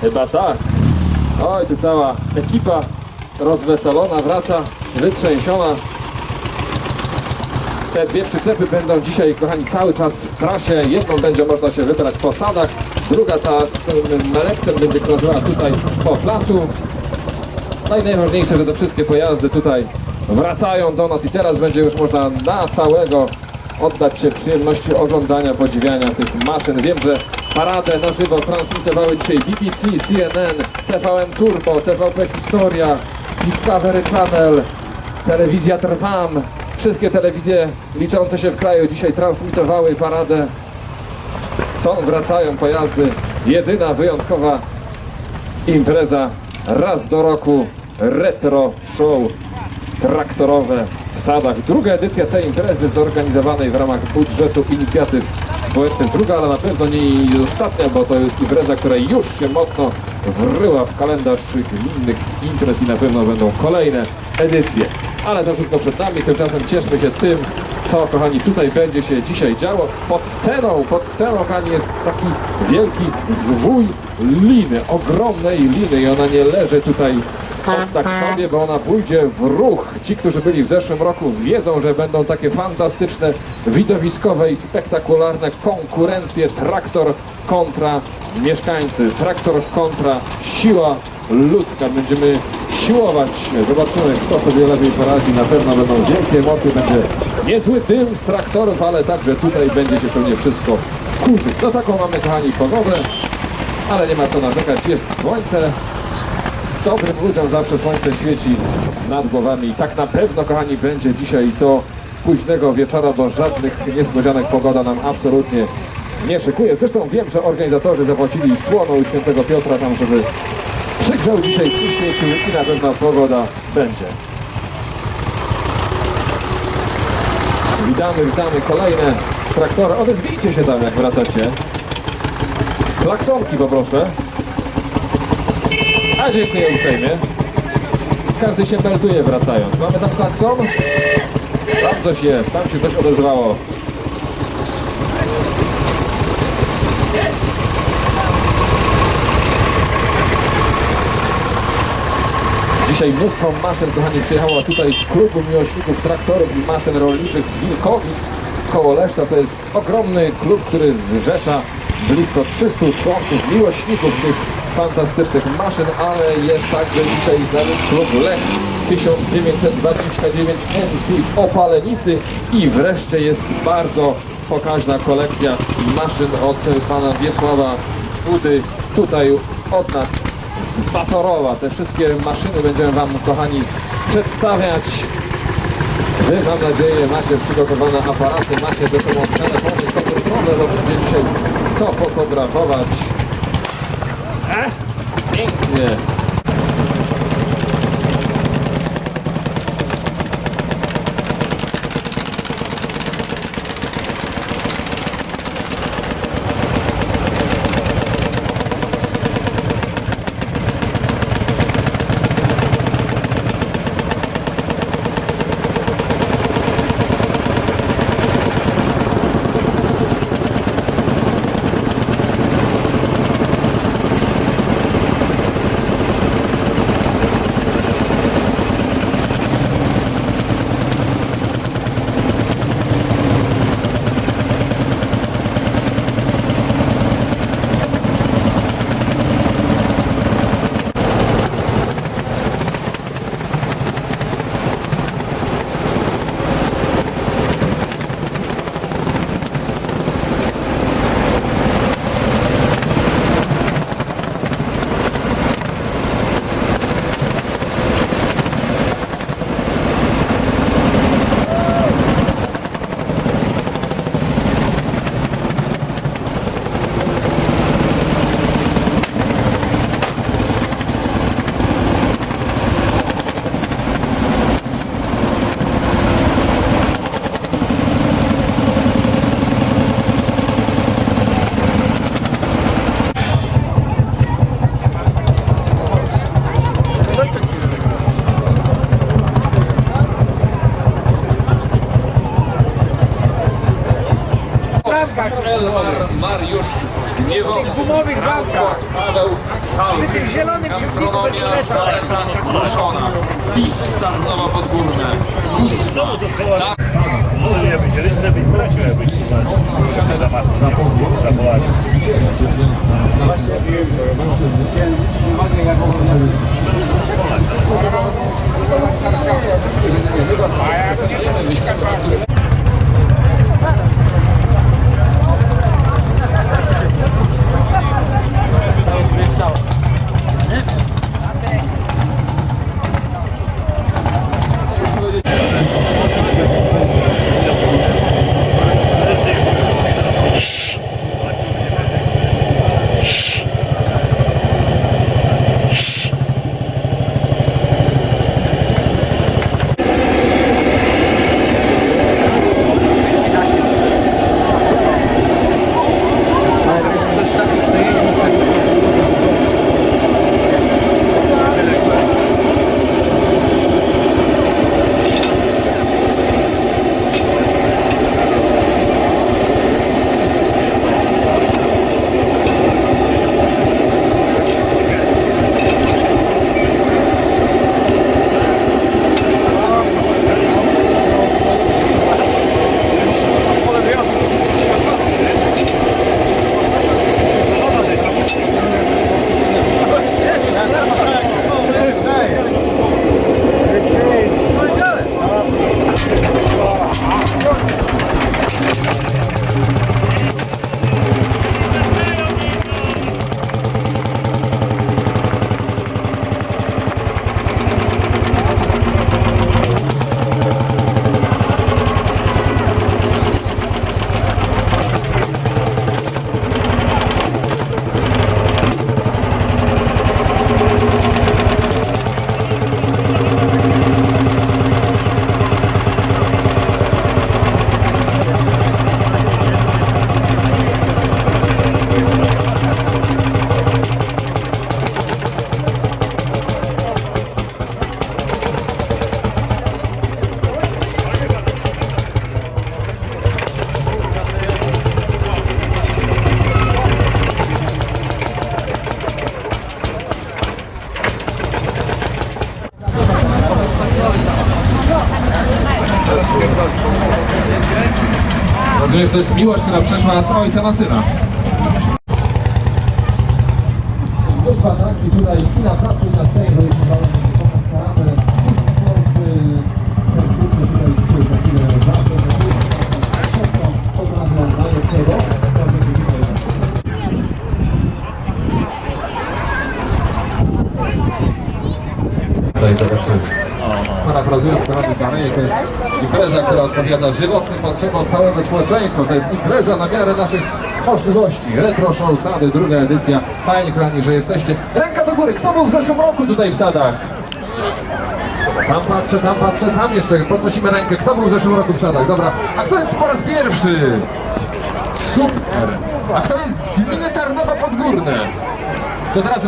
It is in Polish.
Chyba tak. Oj, tu cała ekipa rozweselona wraca, wytrzęsiona. Te dwie przyczepy będą dzisiaj, kochani, cały czas w trasie. Jedną będzie można się wybrać po sadach, druga ta z tym melekcem będzie krążyła tutaj po placu. No i najważniejsze, że te wszystkie pojazdy tutaj wracają do nas i teraz będzie już można na całego oddać się przyjemności oglądania, podziwiania tych maszyn. Wiem, że paradę na żywo transmitowały dzisiaj BBC, CNN, TVN Turbo, TVP Historia, Discovery Channel, Telewizja Trwam. Wszystkie telewizje liczące się w kraju dzisiaj transmitowały paradę. Są, wracają pojazdy. Jedyna wyjątkowa impreza raz do roku retro show traktorowe w sadach. Druga edycja tej imprezy zorganizowanej w ramach budżetu inicjatyw społecznych. Druga, ale na pewno nie ostatnia, bo to jest impreza, która już się mocno wryła w kalendarz gminnych imprez i na pewno będą kolejne edycje. Ale to wszystko przed nami, tymczasem cieszmy się tym, co kochani tutaj będzie się dzisiaj działo. Pod sceną, pod sceną kochani jest taki wielki zwój liny, ogromnej liny i ona nie leży tutaj tak sobie, bo ona pójdzie w ruch. Ci, którzy byli w zeszłym roku wiedzą, że będą takie fantastyczne, widowiskowe i spektakularne konkurencje traktor kontra mieszkańcy, traktor kontra siła ludzka. Będziemy siłować, zobaczymy kto sobie lepiej poradzi, na pewno będą wielkie emocje, będzie niezły dym z traktorów, ale także tutaj będzie się pewnie wszystko kurzyć. No taką mamy kochani pogodę, ale nie ma co narzekać, jest słońce, dobrym ludziom zawsze słońce świeci nad głowami i tak na pewno, kochani, będzie dzisiaj do późnego wieczora, bo żadnych niespodzianek pogoda nam absolutnie nie szykuje. Zresztą wiem, że organizatorzy zapłacili słoną u świętego Piotra tam, żeby przygrzał dzisiaj przyświecił i na pewno pogoda będzie. Witamy, witamy kolejne traktory. Odezwijcie się tam, jak wracacie. Klaksonki poproszę. A dziękuję uprzejmie. Każdy się melduje wracając. Mamy tam klakson? Tam coś jest, tam się coś odezwało. Dzisiaj mnóstwo maszyn, kochani, przyjechało tutaj z klubu miłośników traktorów i maszyn rolniczych z Wilkowic koło Leszna. To jest ogromny klub, który zrzesza blisko 300 członków, miłośników tych fantastycznych maszyn, ale jest także dzisiaj z nami klub Lech 1929 MC z Opalenicy i wreszcie jest bardzo pokaźna kolekcja maszyn od pana Wiesława Budy tutaj od nas z Batorowa. Te wszystkie maszyny będziemy Wam, kochani, przedstawiać. Wy, mam nadzieję, macie przygotowane aparaty, macie ze sobą telefony komputerowe, bo będzie dzisiaj co fotografować. Ech, pięknie. Mariusz Gniewowski. tych gumowych zamkach. Paweł. Przy zielonym krzywniku Gastronomia Mercedesa. Zareka Ruszona. Fisz Starnowa Podgórne. Ósma. Tak. Mówię, być ręce byś stracił, jakbyś nie zamachnął. Rozumiem, że to jest miłość, która przeszła z ojca na syna. Mnóstwo atrakcji tutaj i na placu, i na najlepszego. Tutaj zobaczymy. Parafrazując Konrad Bareje, to jest impreza, która odpowiada żywotnym potrzebom całego społeczeństwa. To jest impreza na miarę naszych możliwości. Retro Show Sady, druga edycja. Fajnie, kochani, że jesteście. Ręka do góry. Kto był w zeszłym roku tutaj w Sadach? Tam patrzę, tam patrzę, tam jeszcze. Podnosimy rękę. Kto był w zeszłym roku w Sadach? Dobra. A kto jest po raz pierwszy? Super. A kto jest z gminy Tarnowa Podgórne? To teraz